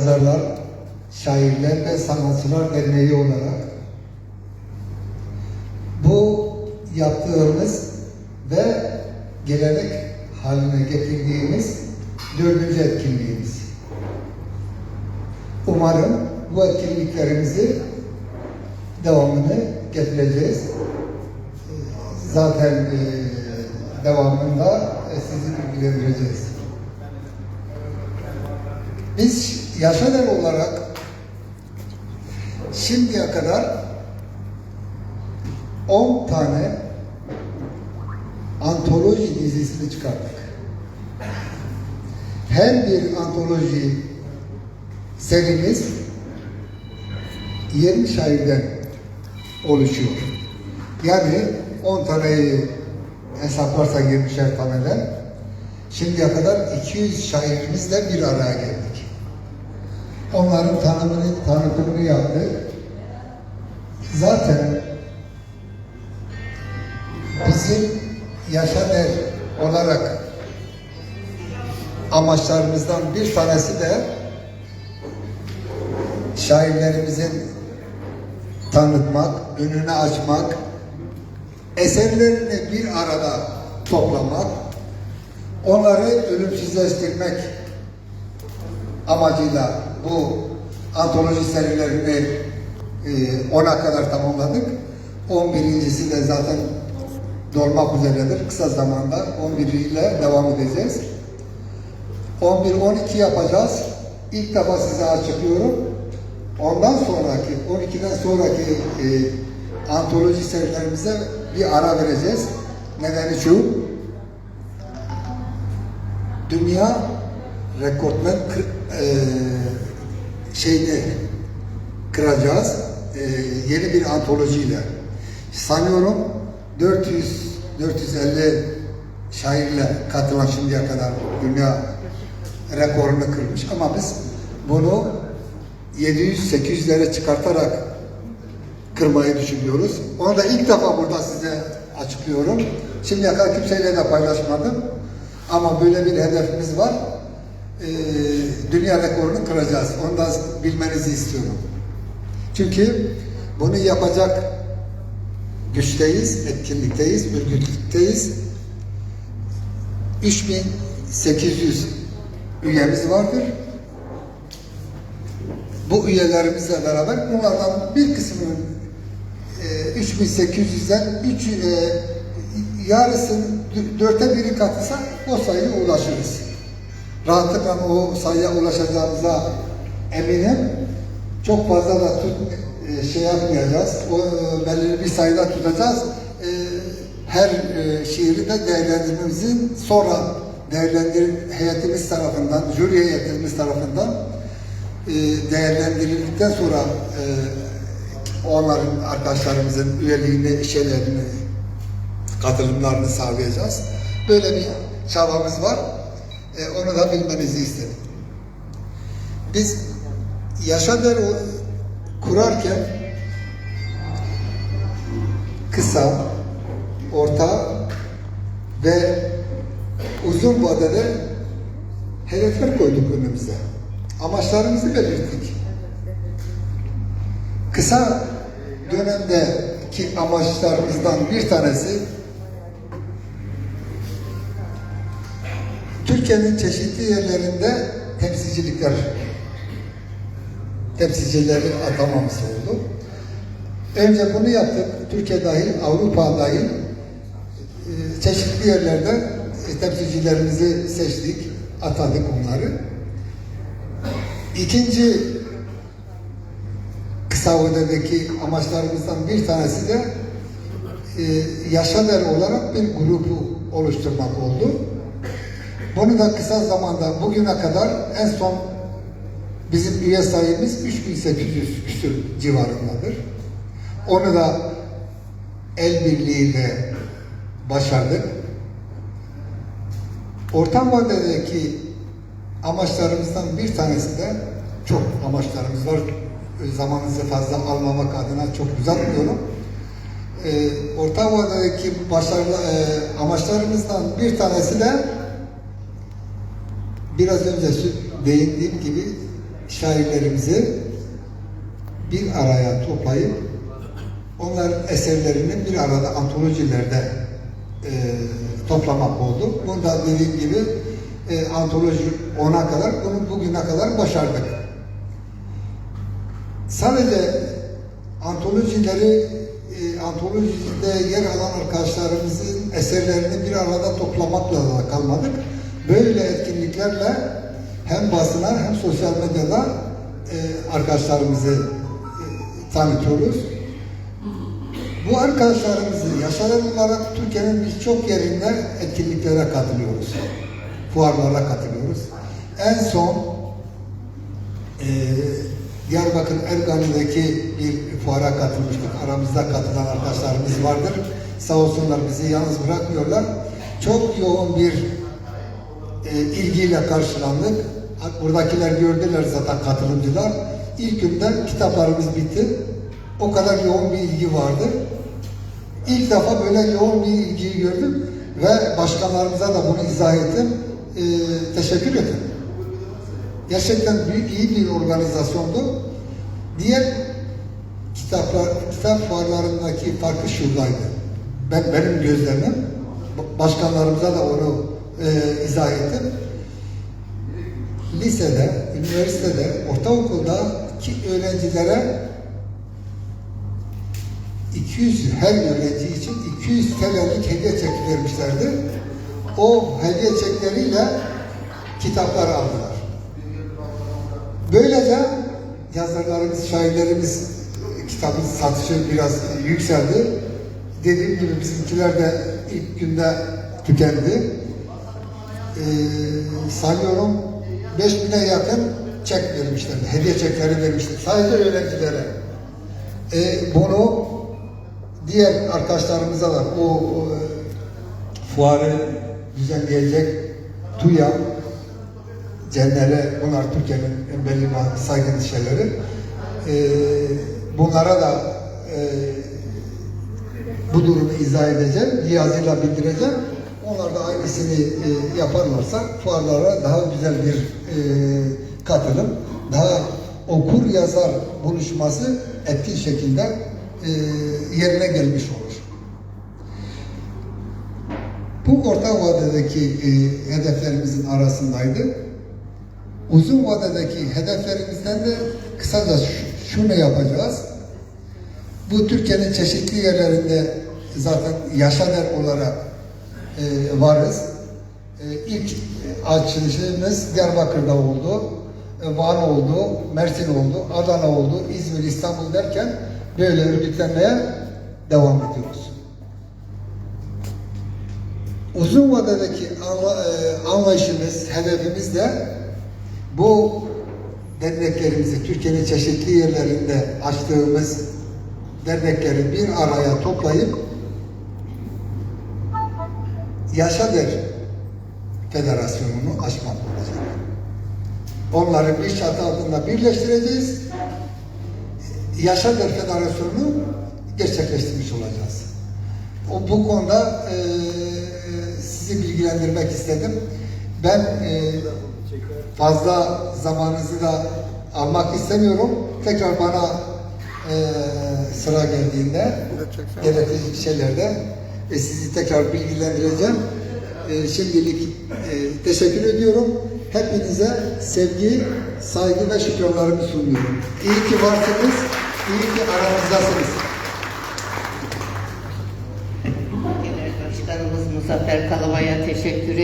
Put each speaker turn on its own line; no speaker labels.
Yazarlar, Şairler ve Sanatçılar Derneği olarak bu yaptığımız ve gelenek haline getirdiğimiz dördüncü etkinliğimiz. Umarım bu etkinliklerimizi devamını getireceğiz. Zaten e, devamında e, sizi bilgilendireceğiz. Biz Yaşader olarak şimdiye kadar 10 tane antoloji dizisini çıkarttık. Her bir antoloji serimiz 20 şairden oluşuyor. Yani 10 taneyi hesaplarsak 20'şer taneden şimdiye kadar 200 şairimizle bir araya geldik. Onların tanımını, tanıtımını yaptık. Zaten bizim Yaşader olarak amaçlarımızdan bir tanesi de şairlerimizin tanıtmak, önünü açmak, eserlerini bir arada toplamak, onları ölümsüzleştirmek amacıyla bu antoloji serilerini e, 10'a kadar tamamladık. 11.si de zaten dolmak üzeredir. Kısa zamanda 11 ile devam edeceğiz. 11-12 yapacağız. İlk defa size açıklıyorum. Ondan sonraki, 12'den sonraki e, antoloji serilerimize bir ara vereceğiz. Nedeni şu, dünya rekortmen e, şeyini kıracağız. E, yeni bir antolojiyle. Sanıyorum 400 450 şairle katılan şimdiye kadar dünya rekorunu kırmış ama biz bunu 700-800'lere çıkartarak kırmayı düşünüyoruz. Onu da ilk defa burada size açıklıyorum. Şimdiye kadar kimseyle de paylaşmadım. Ama böyle bir hedefimiz var. Ee, dünya rekorunu kıracağız. Onu da bilmenizi istiyorum. Çünkü bunu yapacak güçteyiz, etkinlikteyiz, örgütlükteyiz. 3800 üyemiz vardır. Bu üyelerimizle beraber bunlardan bir kısmının e, 3800'den 3 e, yarısının dörtte biri katılsa o sayıya ulaşırız. Rahatlıkla o sayıya ulaşacağımıza eminim. Çok fazla da tut, e, şey yapmayacağız. O e, belirli bir sayıda tutacağız. E, her e, şiiri de değerlendirmemizin sonra değerlendir heyetimiz tarafından, jüri heyetimiz tarafından değerlendirildikten sonra onların arkadaşlarımızın üyeliğini, şeylerini, katılımlarını sağlayacağız. Böyle bir çabamız var. E, onu da bilmenizi istedim. Biz Yaşader kurarken kısa, orta ve uzun vadede hedefler koyduk önümüze. Amaçlarımızı belirttik. Kısa dönemdeki amaçlarımızdan bir tanesi Türkiye'nin çeşitli yerlerinde temsilcilikler temsilcileri atamamız oldu. Önce bunu yaptık. Türkiye dahil, Avrupa dahil e, çeşitli yerlerde e, temsilcilerimizi seçtik, atadık onları. İkinci kısa vadedeki amaçlarımızdan bir tanesi de e, Yaşader olarak bir grubu oluşturmak oldu. Bunu da kısa zamanda bugüne kadar en son bizim üye sayımız 3800 küsur civarındadır. Onu da el birliğiyle başardık. Orta vadedeki amaçlarımızdan bir tanesi de çok amaçlarımız var. Zamanınızı fazla almamak adına çok uzatmıyorum. Ee, orta vadedeki başarılı e, amaçlarımızdan bir tanesi de biraz önce değindiğim gibi şairlerimizi bir araya toplayıp onların eserlerini bir arada antolojilerde e, toplamak oldu. Bunda dediğim gibi e, antoloji ona kadar, bunu bugüne kadar başardık. Sadece antolojileri e, antolojide yer alan arkadaşlarımızın eserlerini bir arada toplamakla da kalmadık. Böyle etkinliklerle hem basına hem sosyal medyada e, arkadaşlarımızı e, tanıtıyoruz. Bu arkadaşlarımızı yaşayan olarak Türkiye'nin birçok yerinde etkinliklere katılıyoruz. Fuarlara katılıyoruz. En son e, Diyarbakır Ergani'deki bir fuara katılmıştık. Aramızda katılan arkadaşlarımız vardır. Sağ olsunlar bizi yalnız bırakmıyorlar. Çok yoğun bir e, ilgiyle karşılandık. Buradakiler gördüler zaten katılımcılar. İlk günden kitaplarımız bitti. O kadar yoğun bir ilgi vardı. İlk defa böyle yoğun bir ilgiyi gördüm ve başkanlarımıza da bunu izah ettim. E, teşekkür ederim. Gerçekten büyük, iyi bir organizasyondu. Diğer kitaplar, kitap fuarlarındaki farkı şuradaydı. Ben, benim gözlemim, başkanlarımıza da onu e, izah ettim. Lisede, üniversitede, ortaokulda ki öğrencilere 200 her öğrenci için 200 TL'lik hediye çeki vermişlerdi. O hediye çekleriyle kitaplar aldılar. Böylece yazarlarımız, şairlerimiz kitabın satışı biraz yükseldi. Dediğim gibi bizimkiler de ilk günde tükendi. Ee, sanıyorum 5000'e yakın çek vermişlerdi. Hediye çekleri vermişler. Sadece öğrencilere. Ee, bunu diğer arkadaşlarımıza da o, o fuarı düzenleyecek TÜYA, Cennere, bunlar Türkiye'nin belli saygın şeyleri. Ee, bunlara da e, bu durumu izah edeceğim, yazıyla bildireceğim. Onlar da aynısını e, yaparlarsa fuarlara daha güzel bir e, katılım, daha okur yazar buluşması etkin şekilde e, yerine gelmiş olur. Bu orta vadedeki e, hedeflerimizin arasındaydı. Uzun vadedeki hedeflerimizden de kısaca şunu yapacağız. Bu Türkiye'nin çeşitli yerlerinde zaten yaşader olarak e, varız. E, ilk açılışımız Diyarbakır'da oldu, e, Van oldu, Mersin oldu, Adana oldu, İzmir, İstanbul derken böyle örgütlenmeye devam ediyoruz. Uzun vadedeki e, anlayışımız, hedefimiz de bu derneklerimizi Türkiye'nin çeşitli yerlerinde açtığımız dernekleri bir araya toplayıp Yaşader Federasyonu'nu açmak olacak. Onları bir çatı altında birleştireceğiz. Yaşader Federasyonu'nu gerçekleştirmiş olacağız. O, bu konuda e, sizi bilgilendirmek istedim. Ben e, fazla zamanınızı da almak istemiyorum. Tekrar bana e, sıra geldiğinde gerekli şeylerde e, sizi tekrar bilgilendireceğim. E, şimdilik e, teşekkür ediyorum. Hepinize sevgi, saygı ve şükranlarımı sunuyorum. İyi ki varsınız, iyi ki aramızdasınız.
Genel Başkanımız Muzaffer Kalava'ya teşekkür